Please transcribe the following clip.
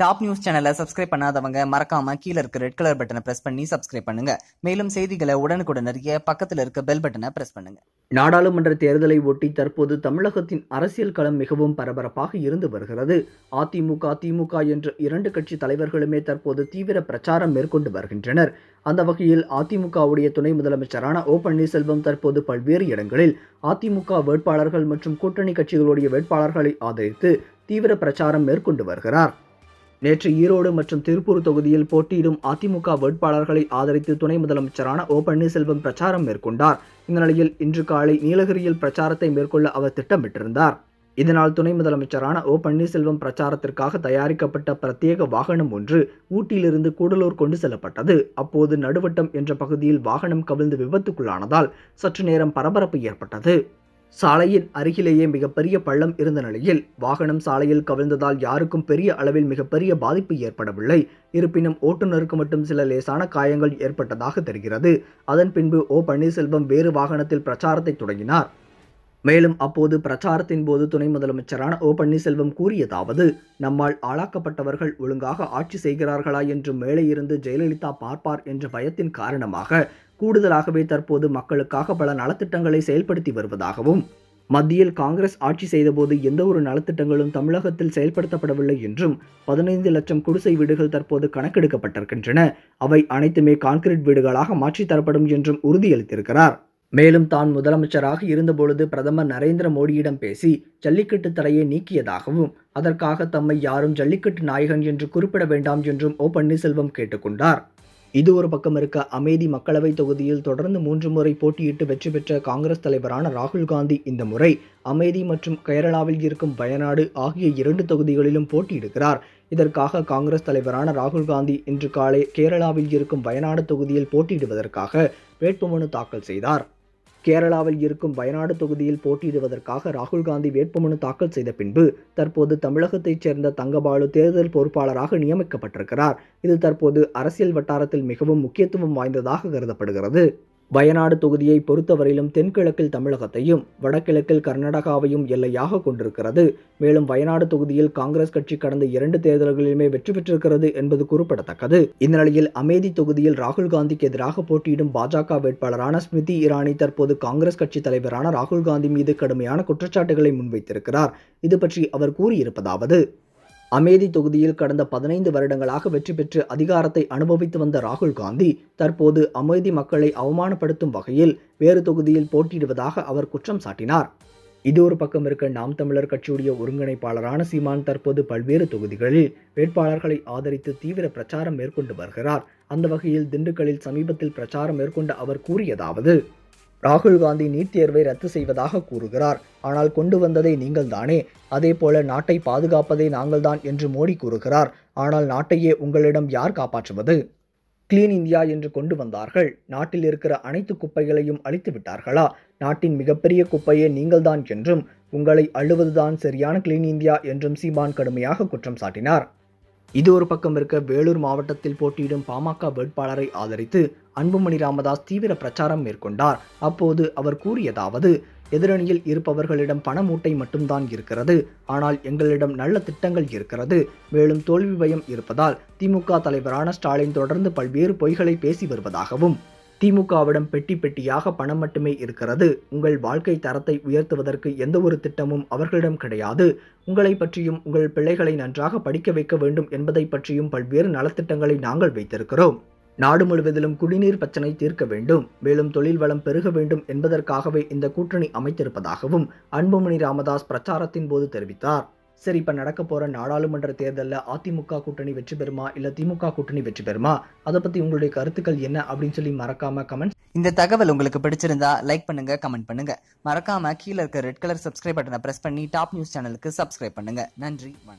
Top news சேனலை subscribe பண்ணாதவங்க மறக்காம கீழே இருக்க ரெட் கலர் பட்டனை பிரஸ் பண்ணி சப்ஸ்கிரைப் பண்ணுங்க. மேலும் செய்திகளை உடனுக்குடன் அறிய பக்கத்தில் இருக்க பெல் பட்டனை பிரஸ் பண்ணுங்க. நாடாளுமன்ற தேர்தலை ஒட்டி தற்போது தமிழகத்தின் அரசியல் களம் மிகவும் பரபரப்பாக இருந்து வருகிறது. அதிமுக திமுக என்ற இரண்டு கட்சி தலைவர்களுமே தற்போது தீவிர பிரச்சாரம் மேற்கொண்டு வருகின்றனர். அந்த வகையில் அதிமுகவுடைய துணை முதலமைச்சரான ஓ பன்னீர்செல்வம் தற்போது பல்வேறு இடங்களில் அதிமுக வேட்பாளர்கள் மற்றும் கூட்டணி கட்சிகளுடைய வேட்பாளர்களை ஆதரித்து தீவிர பிரச்சாரம் மேற்கொண்டு வருகிறார். நேற்று ஈரோடு மற்றும் திருப்பூர் தொகுதியில் போட்டியிடும் அதிமுக வேட்பாளர்களை ஆதரித்து துணை முதலமைச்சரான ஓ பன்னீர்செல்வம் பிரச்சாரம் மேற்கொண்டார். இந்த நிலையில் இன்று காலை நீலகிரியில் பிரச்சாரத்தை மேற்கொள்ள அவர் திட்டமிட்டிருந்தார். இதனால் துணை முதலமைச்சரான ஓ பன்னீர்செல்வம் பிரச்சாரத்திற்காக தயாரிக்கப்பட்ட பிரத்யேக வாகனம் ஒன்று ஊட்டியிலிருந்து கூடலூர் கொண்டு செல்லப்பட்டது. அப்போது நடுவட்டம் என்ற பகுதியில் வாகனம் கவிழ்ந்து விபத்துக்குள்ளானதால் சற்று நேரம் பரபரப்பு ஏற்பட்டது. சாலையின் அருகிலேயே மிகப்பெரிய பள்ளம் இருந்த நிலையில் வாகனம் சாலையில் கவிழ்ந்ததால் யாருக்கும் பெரிய அளவில் மிகப்பெரிய பாதிப்பு ஏற்படவில்லை. இருப்பினும் ஓட்டுநருக்கு மட்டும் சில லேசான காயங்கள் ஏற்பட்டதாக தெரிகிறது. அதன் பின்பு ஓ. பன்னீர்செல்வம் வேறு வாகனத்தில் பிரச்சாரத்தை தொடங்கினார். மேலும் அப்போது பிரச்சாரத்தின் போது துணை முதலமைச்சரான ஓ. பன்னீர்செல்வம் கூறியதாவது நம்மால் ஆளாக்கப்பட்டவர்கள் ஒழுங்காக ஆட்சி செய்கிறார்களா என்று மேலே இருந்து ஜெயலலிதா பார்ப்பார் என்ற பயத்தின் காரணமாக கூடுதலாகவே தற்போது மக்களுக்காக பல நலத்திட்டங்களை செயல்படுத்தி வருவதாகவும் மத்தியில் காங்கிரஸ் ஆட்சி செய்தபோது எந்த ஒரு நலத்திட்டங்களும் தமிழகத்தில் செயல்படுத்தப்படவில்லை என்றும் பதினைந்து லட்சம் குடிசை வீடுகள் தற்போது கணக்கெடுக்கப்பட்டிருக்கின்றன. அவை அனைத்துமே கான்கிரீட் வீடுகளாக மாற்றித்தரப்படும் என்றும் உறுதியளித்திருக்கிறார். மேலும் தான் முதலமைச்சராக இருந்தபொழுது பிரதமர் நரேந்திர மோடியிடம் பேசி ஜல்லிக்கட்டு தடையை நீக்கியதாகவும் அதற்காக தம்மை யாரும் ஜல்லிக்கட்டு நாயகன் என்று குறிப்பிட வேண்டாம் என்றும் ஓ பன்னீர்செல்வம் கேட்டுக்கொண்டார். இது ஒரு பக்கம் இருக்க அமேதி மக்களவை தொகுதியில் தொடர்ந்து மூன்று முறை போட்டியிட்டு வெற்றி பெற்ற காங்கிரஸ் தலைவரான ராகுல் காந்தி இந்த முறை அமேதி மற்றும் கேரளாவில் இருக்கும் வயநாடு ஆகிய இரண்டு தொகுதிகளிலும் போட்டியிடுகிறார். இதற்காக காங்கிரஸ் தலைவரான ராகுல் காந்தி இன்று காலை கேரளாவில் இருக்கும் வயநாடு தொகுதியில் போட்டியிடுவதற்காக வேட்புமனு தாக்கல் செய்தார். கேரளாவில் இருக்கும் வயநாடு தொகுதியில் போட்டியிடுவதற்காக ராகுல் காந்தி வேட்புமனு தாக்கல் செய்த பின்பு தற்போது தமிழகத்தைச் சேர்ந்த தங்கபாலு தேர்தல் பொறுப்பாளராக நியமிக்கப்பட்டிருக்கிறார். இது தற்போது அரசியல் வட்டாரத்தில் மிகவும் முக்கியத்துவம் வாய்ந்ததாக கருதப்படுகிறது. வயநாடு தொகுதியை பொறுத்தவரையிலும் தென்கிழக்கில் தமிழகத்தையும் வடகிழக்கில் கர்நாடகாவையும் எல்லையாக கொண்டிருக்கிறது. மேலும் வயநாடு தொகுதியில் காங்கிரஸ் கட்சி கடந்த இரண்டு தேர்தல்களிலுமே வெற்றி பெற்றிருக்கிறது என்பது குறிப்பிடத்தக்கது. இந்நிலையில் அமேதி தொகுதியில் ராகுல் காந்திக்கு எதிராக போட்டியிடும் பாஜக வேட்பாளரான ஸ்மிருதி இரானி தற்போது காங்கிரஸ் கட்சி தலைவரான ராகுல் காந்தி மீது கடுமையான குற்றச்சாட்டுகளை முன்வைத்திருக்கிறார். இது பற்றி அவர் கூறியிருப்பதாவது அமேதி தொகுதியில் கடந்த பதினைந்து வருடங்களாக வெற்றி பெற்று அதிகாரத்தை அனுபவித்து வந்த ராகுல் காந்தி தற்போது அமேதி மக்களை அவமானப்படுத்தும் வகையில் வேறு தொகுதியில் போட்டியிடுவதாக அவர் குற்றம் சாட்டினார். இது ஒரு பக்கம் இருக்க நாம் தமிழர் கட்சியுடைய ஒருங்கிணைப்பாளரான சீமான் தற்போது பல்வேறு தொகுதிகளில் வேட்பாளர்களை ஆதரித்து தீவிர பிரச்சாரம் மேற்கொண்டு வருகிறார். அந்த வகையில் திண்டுக்கல்லில் சமீபத்தில் பிரச்சாரம் மேற்கொண்ட அவர் கூறியதாவது ராகுல் காந்தி நீட் தேர்வை ரத்து செய்வதாக கூறுகிறார். ஆனால் கொண்டு வந்ததை நீங்கள் தானே அதே போல நாட்டை பாதுகாப்பதை நாங்கள்தான் என்று மோடி கூறுகிறார். ஆனால் நாட்டையே உங்களிடம் யார் காப்பாற்றுவது? கிளீன் இந்தியா என்று கொண்டு வந்தார்கள். நாட்டில் இருக்கிற அனைத்து குப்பைகளையும் அழித்து விட்டார்களா? நாட்டின் மிகப்பெரிய குப்பையே நீங்கள்தான் என்றும் உங்களை அழுவதுதான் சரியான கிளீன் இந்தியா என்றும் சீமான் கடுமையாக குற்றம் சாட்டினார். இது ஒரு பக்கம் இருக்க வேலூர் மாவட்டத்தில் போட்டியிடும் பாமக வேட்பாளரை ஆதரித்து அன்புமணி ராமதாஸ் தீவிர பிரச்சாரம் மேற்கொண்டார். அப்போது அவர் கூறியதாவது எதிரணியில் இருப்பவர்களிடம் பண மூட்டை மட்டும்தான் இருக்கிறது. ஆனால் எங்களிடம் நல்ல திட்டங்கள் இருக்கிறது. மேலும் தோல்வி பயம் இருப்பதால் திமுக தலைவரான ஸ்டாலின் தொடர்ந்து பல்வேறு பொய்களை பேசி வருவதாகவும் திமுகவிடம் பெட்டி பெட்டியாக பணம் மட்டுமே இருக்கிறது. உங்கள் வாழ்க்கை தரத்தை உயர்த்துவதற்கு எந்த ஒரு திட்டமும் அவர்களிடம் கிடையாது. உங்களை பற்றியும் உங்கள் பிள்ளைகளை நன்றாக படிக்க வைக்க வேண்டும் என்பதை பற்றியும் பல்வேறு நலத்திட்டங்களை நாங்கள் வைத்திருக்கிறோம். நாடு முழுவதிலும் குடிநீர் பிரச்சனை தீர்க்க வேண்டும். மேலும் தொழில் வளம் பெருக வேண்டும் என்பதற்காகவே இந்த கூட்டணி அமைத்திருப்பதாகவும் அன்புமணி ராமதாஸ் பிரச்சாரத்தின் போது தெரிவித்தார். சரி இப்போ நடக்க போகிற நாடாளுமன்ற தேர்தலில் அதிமுக கூட்டணி வெற்றி பெறுமா இல்லை திமுக கூட்டணி வெற்றி பெறுமா? அதை பற்றி உங்களுடைய கருத்துக்கள் என்ன அப்படின்னு சொல்லி மறக்காம கமெண்ட் இந்த தகவல் உங்களுக்கு பிடிச்சிருந்தா லைக் பண்ணுங்க கமெண்ட் பண்ணுங்க. மறக்காம கீழே இருக்க ரெட் கலர் சப்ஸ்கிரைப் பட்டனை பிரஸ் பண்ணி டாப் நியூஸ் சேனலுக்கு சப்ஸ்கிரைப் பண்ணுங்க. நன்றி வணக்கம்.